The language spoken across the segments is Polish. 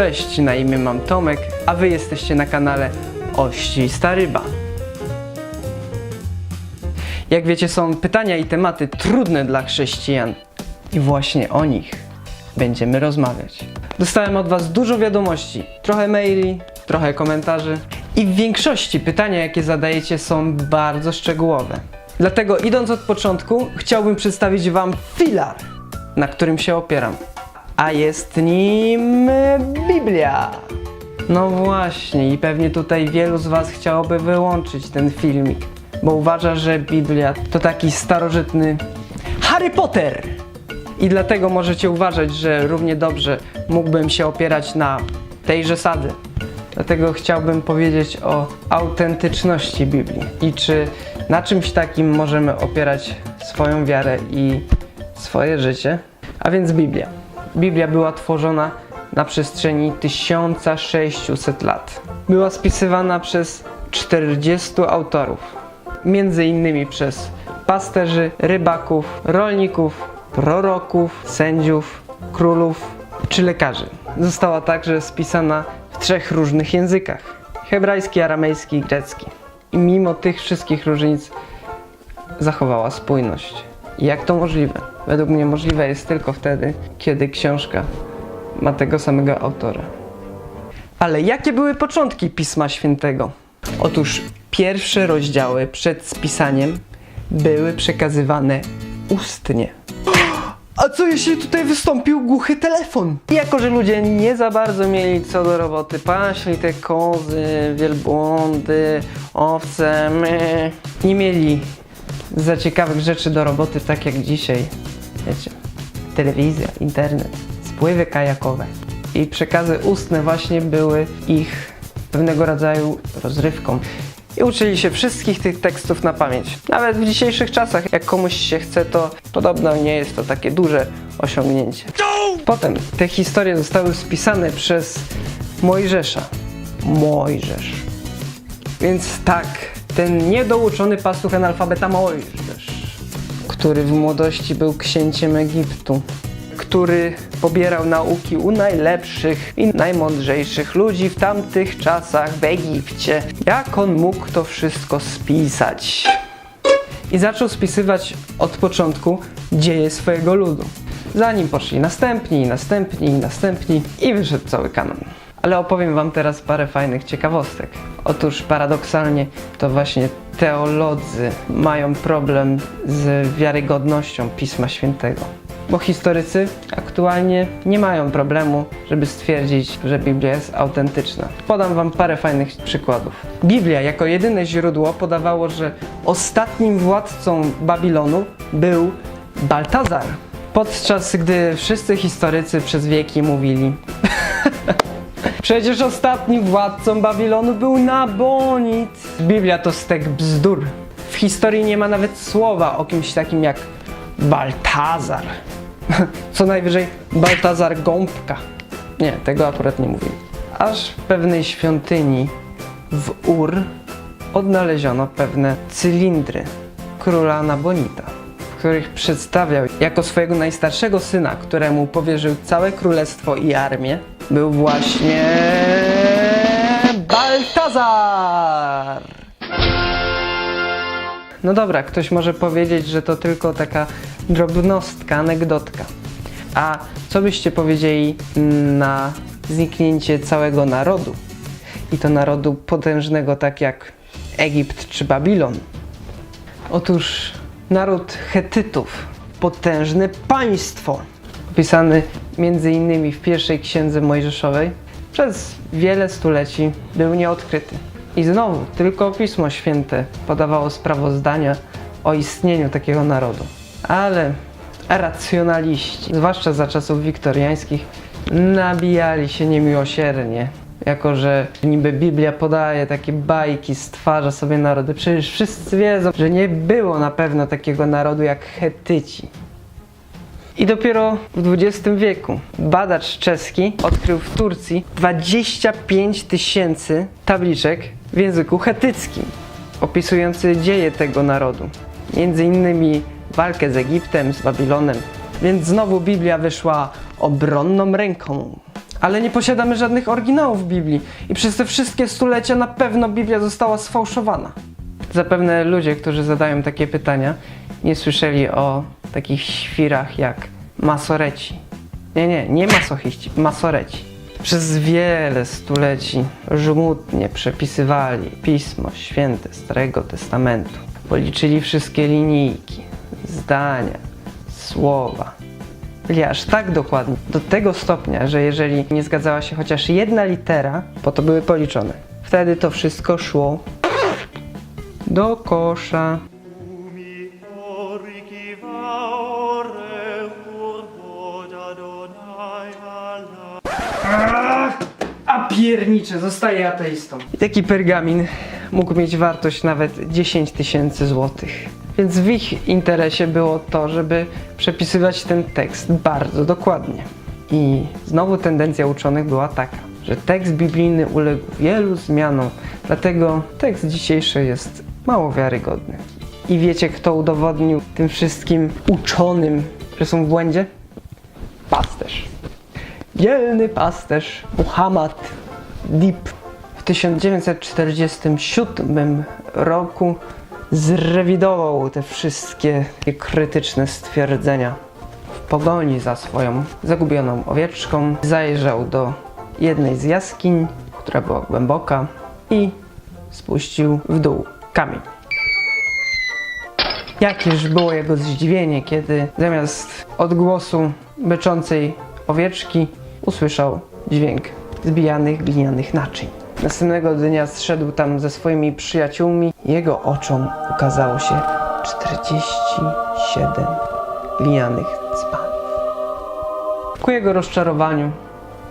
Cześć, na imię mam Tomek, a wy jesteście na kanale Oścista Ryba. Jak wiecie, są pytania i tematy trudne dla chrześcijan. I właśnie o nich będziemy rozmawiać. Dostałem od Was dużo wiadomości, trochę maili, trochę komentarzy. I w większości pytania, jakie zadajecie, są bardzo szczegółowe. Dlatego, idąc od początku, chciałbym przedstawić Wam filar, na którym się opieram. A jest nim Biblia. No właśnie, i pewnie tutaj wielu z Was chciałoby wyłączyć ten filmik, bo uważa, że Biblia to taki starożytny Harry Potter. I dlatego możecie uważać, że równie dobrze mógłbym się opierać na tej zasady. Dlatego chciałbym powiedzieć o autentyczności Biblii i czy na czymś takim możemy opierać swoją wiarę i swoje życie. A więc Biblia. Biblia była tworzona na przestrzeni 1600 lat. Była spisywana przez 40 autorów, między innymi przez pasterzy, rybaków, rolników, proroków, sędziów, królów czy lekarzy. Została także spisana w trzech różnych językach: hebrajski, aramejski i grecki. I mimo tych wszystkich różnic zachowała spójność. Jak to możliwe? Według mnie możliwe jest tylko wtedy, kiedy książka ma tego samego autora. Ale jakie były początki Pisma Świętego? Otóż pierwsze rozdziały przed spisaniem były przekazywane ustnie. A co jeśli tutaj wystąpił głuchy telefon? Jako, że ludzie nie za bardzo mieli co do roboty, paśli te kozy, wielbłądy, owce, my, nie mieli za ciekawych rzeczy do roboty, tak jak dzisiaj. Wiecie, telewizja, internet, spływy kajakowe i przekazy ustne właśnie były ich pewnego rodzaju rozrywką. I uczyli się wszystkich tych tekstów na pamięć. Nawet w dzisiejszych czasach, jak komuś się chce, to podobno nie jest to takie duże osiągnięcie. Potem te historie zostały spisane przez Mojżesza. Mojżesz. Więc tak, ten niedouczony pastuch analfabeta Mojżesz, który w młodości był księciem Egiptu, który pobierał nauki u najlepszych i najmądrzejszych ludzi w tamtych czasach w Egipcie. Jak on mógł to wszystko spisać? I zaczął spisywać od początku dzieje swojego ludu. Zanim poszli następni, następni, następni i wyszedł cały kanon. Ale opowiem Wam teraz parę fajnych ciekawostek. Otóż paradoksalnie to właśnie teolodzy mają problem z wiarygodnością Pisma Świętego. Bo historycy aktualnie nie mają problemu, żeby stwierdzić, że Biblia jest autentyczna. Podam Wam parę fajnych przykładów. Biblia jako jedyne źródło podawało, że ostatnim władcą Babilonu był Baltazar. Podczas gdy wszyscy historycy przez wieki mówili Przecież ostatnim władcą Babilonu był Nabonid. Biblia to stek bzdur. W historii nie ma nawet słowa o kimś takim jak Baltazar. Co najwyżej Baltazar Gąbka. Nie, tego akurat nie mówili. Aż w pewnej świątyni w Ur odnaleziono pewne cylindry króla Nabonita, w których przedstawiał jako swojego najstarszego syna, któremu powierzył całe królestwo i armię, był właśnie Baltazar. No dobra, ktoś może powiedzieć, że to tylko taka drobnostka, anegdotka. A co byście powiedzieli na zniknięcie całego narodu? I to narodu potężnego, tak jak Egipt czy Babilon. Otóż naród Hetytów, potężne państwo, opisany między innymi w pierwszej księdze Mojżeszowej, przez wiele stuleci był nieodkryty. I znowu tylko Pismo Święte podawało sprawozdania o istnieniu takiego narodu. Ale racjonaliści, zwłaszcza za czasów wiktoriańskich, nabijali się niemiłosiernie. Jako, że niby Biblia podaje takie bajki, stwarza sobie narody. Przecież wszyscy wiedzą, że nie było na pewno takiego narodu jak Hetyci. I dopiero w XX wieku badacz czeski odkrył w Turcji 25 tysięcy tabliczek w języku chetyckim, opisujący dzieje tego narodu. Między innymi walkę z Egiptem, z Babilonem. Więc znowu Biblia wyszła obronną ręką. Ale nie posiadamy żadnych oryginałów Biblii i przez te wszystkie stulecia na pewno Biblia została sfałszowana. Zapewne ludzie, którzy zadają takie pytania, nie słyszeli o takich świrach jak masoreci. Nie, nie, nie masochiści, masoreci. Przez wiele stuleci żmudnie przepisywali Pismo Święte Starego Testamentu. Policzyli wszystkie linijki, zdania, słowa. Byli aż tak dokładni, do tego stopnia, że jeżeli nie zgadzała się chociaż jedna litera, po to były policzone. Wtedy to wszystko szło do kosza. Piernicze, zostaje ateistą. I taki pergamin mógł mieć wartość nawet 10 tysięcy złotych. Więc w ich interesie było to, żeby przepisywać ten tekst bardzo dokładnie. I znowu tendencja uczonych była taka, że tekst biblijny uległ wielu zmianom, dlatego tekst dzisiejszy jest mało wiarygodny. I wiecie, kto udowodnił tym wszystkim uczonym, że są w błędzie? Pasterz. Dzielny pasterz Muhammad Dib w 1947 roku zrewidował te wszystkie krytyczne stwierdzenia. W pogoni za swoją zagubioną owieczką zajrzał do jednej z jaskiń, która była głęboka i spuścił w dół kamień. Jakież było jego zdziwienie, kiedy zamiast odgłosu byczącej owieczki usłyszał dźwięk zbijanych glinianych naczyń. Następnego dnia zszedł tam ze swoimi przyjaciółmi. Jego oczom ukazało się 47 glinianych dzbanów. Ku jego rozczarowaniu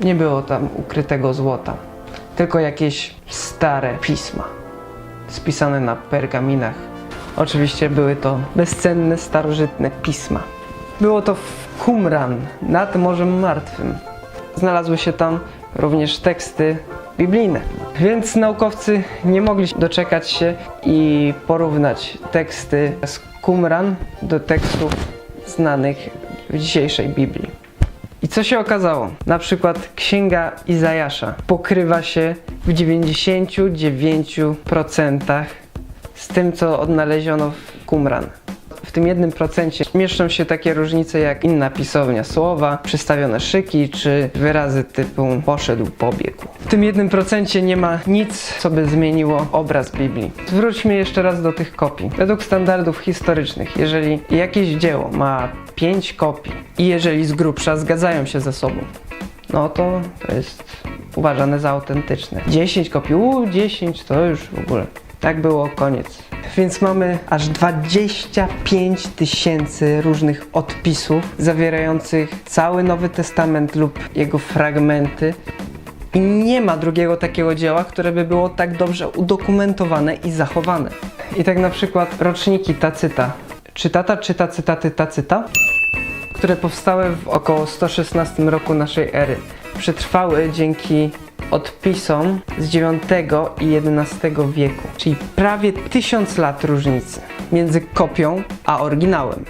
nie było tam ukrytego złota, tylko jakieś stare pisma spisane na pergaminach. Oczywiście były to bezcenne, starożytne pisma. Było to w Qumran, nad Morzem Martwym. Znalazły się tam również teksty biblijne. Więc naukowcy nie mogli doczekać się i porównać teksty z Qumran do tekstów znanych w dzisiejszej Biblii. I co się okazało? Na przykład Księga Izajasza pokrywa się w 99% z tym, co odnaleziono w Qumran. Tym jednym procencie mieszczą się takie różnice jak inna pisownia słowa, przystawione szyki czy wyrazy typu poszedł, pobiegł. W tym jednym procencie nie ma nic, co by zmieniło obraz Biblii. Zwróćmy jeszcze raz do tych kopii. Według standardów historycznych, jeżeli jakieś dzieło ma 5 kopii i jeżeli z grubsza zgadzają się ze sobą, no to to jest uważane za autentyczne. 10 kopii, u 10 to już w ogóle. Tak było, koniec. Więc mamy aż 25 tysięcy różnych odpisów zawierających cały Nowy Testament lub jego fragmenty. I nie ma drugiego takiego dzieła, które by było tak dobrze udokumentowane i zachowane. I tak na przykład roczniki Tacyta. Czy tata czyta cytaty Tacyta? które powstały w około 116 roku naszej ery. Przetrwały dzięki odpisom z IX i XI wieku, czyli prawie tysiąc lat różnicy między kopią a oryginałem.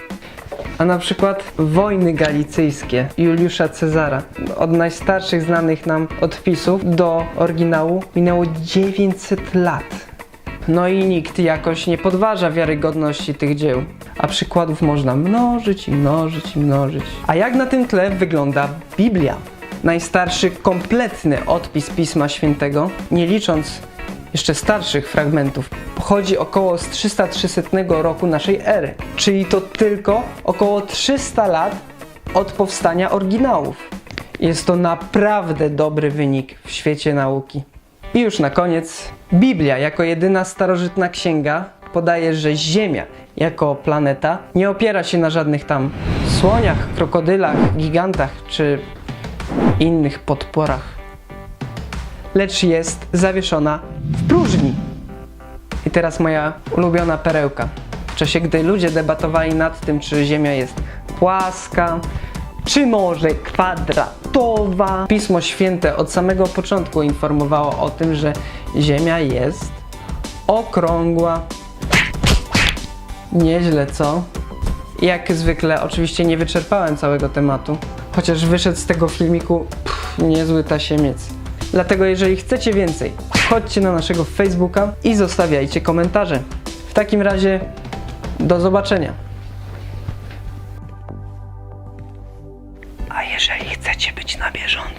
A na przykład wojny galicyjskie Juliusza Cezara. Od najstarszych znanych nam odpisów do oryginału minęło 900 lat. No i nikt jakoś nie podważa wiarygodności tych dzieł. A przykładów można mnożyć i mnożyć i mnożyć. A jak na tym tle wygląda Biblia? Najstarszy kompletny odpis Pisma Świętego, nie licząc jeszcze starszych fragmentów, pochodzi około z 300 roku naszej ery. Czyli to tylko około 300 lat od powstania oryginałów. Jest to naprawdę dobry wynik w świecie nauki. I już na koniec, Biblia jako jedyna starożytna księga podaje, że Ziemia jako planeta nie opiera się na żadnych tam słoniach, krokodylach, gigantach czy innych podporach, lecz jest zawieszona w próżni. I teraz moja ulubiona perełka. W czasie, gdy ludzie debatowali nad tym, czy Ziemia jest płaska, czy może kwadratowa, Pismo Święte od samego początku informowało o tym, że Ziemia jest okrągła. Nieźle, co? Jak zwykle, oczywiście nie wyczerpałem całego tematu, chociaż wyszedł z tego filmiku pff, niezły tasiemiec. Dlatego jeżeli chcecie więcej, chodźcie na naszego Facebooka i zostawiajcie komentarze. W takim razie do zobaczenia. A jeżeli chcecie być na bieżąco,